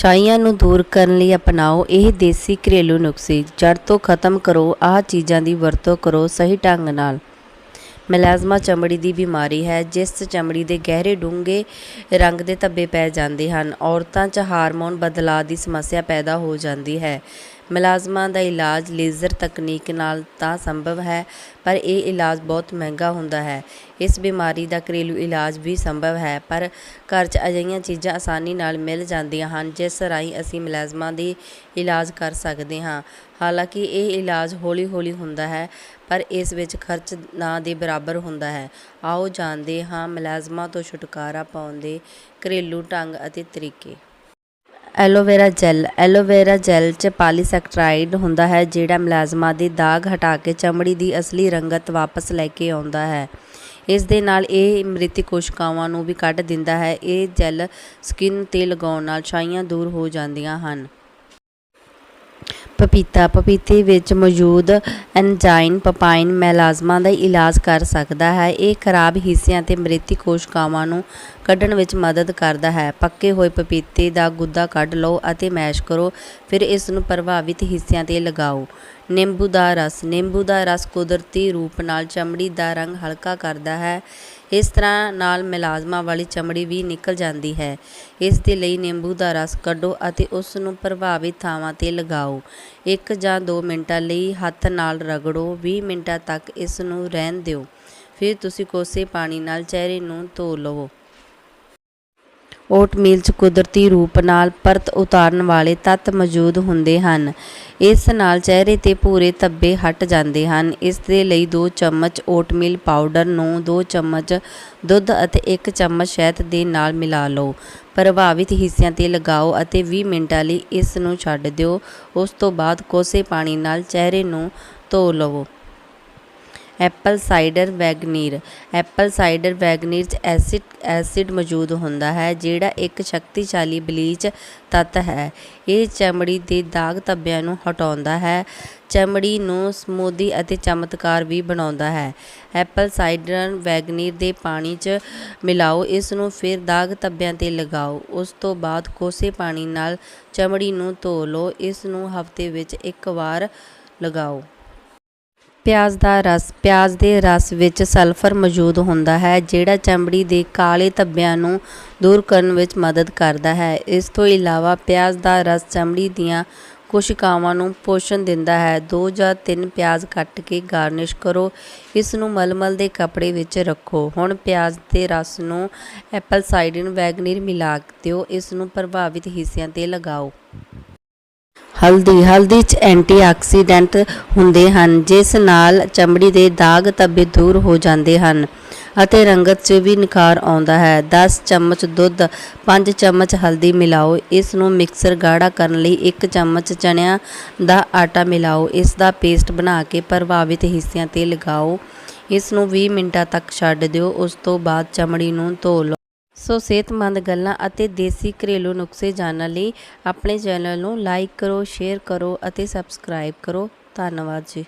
ਛਾਈਆਂ ਨੂੰ ਦੂਰ ਕਰਨ ਲਈ ਅਪਣਾਓ। ਇਹ ਦੇਸੀ ਘਰੇਲੂ ਨੁਸਖੇ। ਜੜ ਤੋਂ ਖਤਮ ਕਰੋ। ਆਹ ਚੀਜ਼ਾਂ ਦੀ ਵਰਤੋਂ ਕਰੋ ਸਹੀ ਢੰਗ ਨਾਲ। ਮਲਾਜ਼ਮਾ ਚਮੜੀ ਦੀ ਬਿਮਾਰੀ ਹੈ। ਜਿਸ 'ਚ ਚਮੜੀ ਦੇ ਗਹਿਰੇ ਡੂੰਘੇ ਰੰਗ ਦੇ ਧੱਬੇ ਪੈ ਜਾਂਦੇ ਹਨ। ਔਰਤਾਂ 'ਚ ਹਾਰਮੋਨ ਬਦਲਾਅ ਦੀ ਸਮੱਸਿਆ ਪੈਦਾ ਹੋ ਜਾਂਦੀ ਹੈ। ਮੁਲਾਜ਼ਮਾਂ ਦਾ ਇਲਾਜ ਲੇਜ਼ਰ ਤਕਨੀਕ ਨਾਲ ਤਾਂ ਸੰਭਵ ਹੈ, ਪਰ ਇਹ ਇਲਾਜ ਬਹੁਤ ਮਹਿੰਗਾ ਹੁੰਦਾ ਹੈ। ਇਸ ਬਿਮਾਰੀ ਦਾ ਘਰੇਲੂ ਇਲਾਜ ਵੀ ਸੰਭਵ ਹੈ, ਪਰ ਘਰ 'ਚ ਅਜਿਹੀਆਂ ਚੀਜ਼ਾਂ ਆਸਾਨੀ ਨਾਲ ਮਿਲ ਜਾਂਦੀਆਂ ਹਨ, ਜਿਸ ਰਾਹੀਂ ਅਸੀਂ ਮੁਲਾਜ਼ਮਾਂ ਦੀ ਇਲਾਜ ਕਰ ਸਕਦੇ ਹਾਂ। ਹਾਲਾਂਕਿ ਇਹ ਇਲਾਜ ਹੌਲੀ ਹੌਲੀ ਹੁੰਦਾ ਹੈ, ਪਰ ਇਸ ਵਿੱਚ ਖਰਚ ਨਾ ਦੇ ਬਰਾਬਰ ਹੁੰਦਾ ਹੈ। ਆਓ ਜਾਣਦੇ ਹਾਂ ਮੁਲਾਜ਼ਮਾਂ ਤੋਂ ਛੁਟਕਾਰਾ ਪਾਉਣ ਦੇ ਘਰੇਲੂ ਢੰਗ ਅਤੇ ਤਰੀਕੇ। ਐਲੋਵੇਰਾ ਜੈਲ ਐਲੋਵੇਰਾ ਜੈਲ 'ਚ ਪਾਲੀਸੈਕਟਰਾਈਡ ਹੁੰਦਾ ਹੈ, ਜਿਹੜਾ ਮੁਲਾਜ਼ਮਾਂ ਦੇ ਦਾਗ ਹਟਾ ਕੇ ਚਮੜੀ ਦੀ ਅਸਲੀ ਰੰਗਤ ਵਾਪਸ ਲੈ ਕੇ ਆਉਂਦਾ ਹੈ। ਇਸ ਦੇ ਨਾਲ ਇਹ ਮ੍ਰਿਤਕ ਕੋਸ਼ਕਾਵਾਂ ਨੂੰ ਵੀ ਕੱਢ ਦਿੰਦਾ ਹੈ। ਇਹ ਜੈਲ ਸਕਿਨ ਤੇ ਲਗਾਉਣ ਨਾਲ ਛਾਈਆਂ ਦੂਰ ਹੋ ਜਾਂਦੀਆਂ ਹਨ। ਪਪੀਤਾ, ਪਪੀਤੇ ਵਿੱਚ ਮੌਜੂਦ ਐਨਜ਼ਾਈਮ ਪਪਾਈਨ ਮੈਲਾਜ਼ਮਾ ਦਾ ਇਲਾਜ ਕਰ ਸਕਦਾ ਹੈ। ਇਹ ਖਰਾਬ ਹਿੱਸਿਆਂ ਤੇ ਮ੍ਰਿਤਕ ਕੋਸ਼ਕਾਵਾਂ ਨੂੰ ਕੱਢਣ ਵਿੱਚ ਮਦਦ ਕਰਦਾ ਹੈ। ਪੱਕੇ ਹੋਏ ਪਪੀਤੇ ਦਾ ਗੁੱਦਾ ਕੱਢ ਲਓ ਅਤੇ ਮੈਸ਼ ਕਰੋ, ਫਿਰ ਇਸ ਨੂੰ ਪ੍ਰਭਾਵਿਤ ਹਿੱਸਿਆਂ ਤੇ ਲਗਾਓ। ਨਿੰਬੂ ਦਾ ਰਸ, ਨਿੰਬੂ ਦਾ ਰਸ ਕੁਦਰਤੀ ਰੂਪ ਨਾਲ ਚਮੜੀ ਦਾ ਰੰਗ ਹਲਕਾ ਕਰਦਾ ਹੈ। ਇਸ ਤਰ੍ਹਾਂ ਨਾਲ ਮਿਲਾਜ਼ਮਾ ਵਾਲੀ ਚਮੜੀ ਵੀ ਨਿਕਲ ਜਾਂਦੀ ਹੈ। ਇਸ ਦੇ ਲਈ ਨਿੰਬੂ ਦਾ ਰਸ ਕੱਢੋ ਅਤੇ ਉਸ ਨੂੰ ਪ੍ਰਭਾਵਿਤ ਥਾਵਾਂ ਤੇ ਲਗਾਓ। ਇੱਕ ਜਾਂ ਦੋ ਮਿੰਟਾਂ ਲਈ ਹੱਥ ਨਾਲ ਰਗੜੋ 20 ਮਿੰਟਾਂ ਤੱਕ ਇਸ ਨੂੰ ਰਹਿਣ ਦਿਓ। ਫਿਰ ਤੁਸੀਂ ਕੋਸੇ ਪਾਣੀ ਨਾਲ ਚਿਹਰੇ ਨੂੰ ਧੋ ਲਵੋ। ਓਟਮੀਲ 'ਚ ਕੁਦਰਤੀ ਰੂਪ ਨਾਲ ਪਰਤ ਉਤਾਰਨ ਵਾਲੇ ਤੱਤ ਮੌਜੂਦ ਹੁੰਦੇ ਹਨ। ਇਸ ਨਾਲ ਚਿਹਰੇ ਤੇ ਭੂਰੇ ਧੱਬੇ ਹਟ ਜਾਂਦੇ ਹਨ। ਇਸ ਦੇ ਲਈ 2 ਚਮਚ ਓਟਮੀਲ ਪਾਊਡਰ ਨੂੰ 2 ਚਮਚ ਦੁੱਧ ਅਤੇ 1 ਚਮਚ ਸ਼ਹਿਦ ਦੇ ਨਾਲ ਮਿਲਾ ਲਓ। ਪ੍ਰਭਾਵਿਤ ਹਿੱਸਿਆਂ ਤੇ ਲਗਾਓ ਅਤੇ 20 ਮਿੰਟਾਂ ਲਈ ਇਸ ਨੂੰ ਛੱਡ ਦਿਓ। ਉਸ ਤੋਂ ਬਾਅਦ ਕੋਸੇ ਪਾਣੀ ਨਾਲ ਚਿਹਰੇ ਨੂੰ ਧੋ ਲਵੋ। ਐਪਲ ਸਾਈਡਰ ਵੈਗਨੀਰ। ਐਪਲ ਸਾਈਡਰ ਵੈਗਨੀਰ 'ਚ ਐਸਿਡ ਐਸਿਡ ਮੌਜੂਦ ਹੁੰਦਾ ਹੈ, ਜਿਹੜਾ ਇੱਕ ਸ਼ਕਤੀਸ਼ਾਲੀ ਬਲੀਚ ਤੱਤ ਹੈ। ਇਹ ਚਮੜੀ ਦੇ ਦਾਗ ਧੱਬਿਆਂ ਨੂੰ ਹਟਾਉਂਦਾ ਹੈ, ਚਮੜੀ ਨੂੰ ਸਮੂਦੀ ਅਤੇ ਚਮਤਕਾਰ ਵੀ ਬਣਾਉਂਦਾ ਹੈ। ਐਪਲ ਸਾਈਡਰ ਵੈਗਨੀਰ ਦੇ ਪਾਣੀ 'ਚ ਮਿਲਾਓ, ਇਸ ਨੂੰ ਫਿਰ ਦਾਗ ਧੱਬਿਆਂ ਤੇ ਲਗਾਓ। ਉਸ ਤੋਂ ਬਾਅਦ ਕੋਸੇ ਪਾਣੀ ਨਾਲ ਚਮੜੀ ਨੂੰ ਧੋ ਲਓ, ਇਸ ਨੂੰ ਹਫ਼ਤੇ ਵਿੱਚ ਇੱਕ ਵਾਰ ਲਗਾਓ। ਪਿਆਜ਼ ਦਾ ਰਸ, ਪਿਆਜ਼ ਦੇ ਰਸ ਵਿੱਚ ਸਲਫਰ ਮੌਜੂਦ ਹੁੰਦਾ ਹੈ, ਜਿਹੜਾ ਚਮੜੀ ਦੇ ਕਾਲੇ ਧੱਬਿਆਂ ਨੂੰ ਦੂਰ ਕਰਨ ਵਿੱਚ ਮਦਦ ਕਰਦਾ ਹੈ। ਇਸ ਤੋਂ ਇਲਾਵਾ ਪਿਆਜ਼ ਦਾ ਰਸ ਚਮੜੀ ਦੀਆਂ ਕੋਸ਼ਿਕਾਵਾਂ ਨੂੰ ਪੋਸ਼ਣ ਦਿੰਦਾ ਹੈ। ਦੋ ਜਾਂ ਤਿੰਨ ਪਿਆਜ਼ ਕੱਟ ਕੇ ਗਾਰਨਿਸ਼ ਕਰੋ। ਇਸ ਨੂੰ ਮਲਮਲ ਦੇ ਕੱਪੜੇ ਵਿੱਚ ਰੱਖੋ। ਹੁਣ ਪਿਆਜ਼ ਦੇ ਰਸ ਨੂੰ ਐਪਲ ਸਾਈਡਰ ਵੈਗਨੀਰ ਮਿਲਾ ਦਿਓ। ਇਸ ਨੂੰ ਪ੍ਰਭਾਵਿਤ ਹਿੱਸਿਆਂ ਤੇ ਲਗਾਓ। ਹਲਦੀ ਹਲਦੀ 'ਚ ਐਂਟੀਆਕਸੀਡੈਂਟ ਹੁੰਦੇ ਹਨ, ਜਿਸ ਨਾਲ ਚਮੜੀ ਦੇ ਦਾਗ ਧੱਬੇ ਦੂਰ ਹੋ ਜਾਂਦੇ ਹਨ ਅਤੇ ਰੰਗਤ 'ਚ ਵੀ ਨਿਖਾਰ ਆਉਂਦਾ ਹੈ। 10 ਚਮਚ ਦੁੱਧ 5 ਚਮਚ ਹਲਦੀ ਮਿਲਾਓ। ਇਸ ਨੂੰ ਮਿਕਸਰ ਗਾੜਾ ਕਰਨ ਲਈ 1 ਚਮਚ ਚਣਿਆਂ ਦਾ ਆਟਾ ਮਿਲਾਓ। ਇਸ ਦਾ ਪੇਸਟ ਬਣਾ ਕੇ ਪ੍ਰਭਾਵਿਤ ਹਿੱਸਿਆਂ ਤੇ ਲਗਾਓ। ਇਸ ਨੂੰ 20 ਮਿੰਟਾਂ ਤੱਕ ਛੱਡ ਦਿਓ। ਉਸ ਤੋਂ ਬਾਅਦ ਚਮੜੀ ਨੂੰ ਧੋ ਲਓ। ਸੋ ਸਿਹਤਮੰਦ ਗੱਲਾਂ ਅਤੇ ਦੇਸੀ ਘਰੇਲੂ ਨੁਸਖੇ ਜਾਣਨ ਲਈ ਆਪਣੇ ਚੈਨਲ ਨੂੰ ਲਾਈਕ ਕਰੋ, ਸ਼ੇਅਰ ਕਰੋ ਅਤੇ ਸਬਸਕ੍ਰਾਈਬ ਕਰੋ। ਧੰਨਵਾਦ ਜੀ।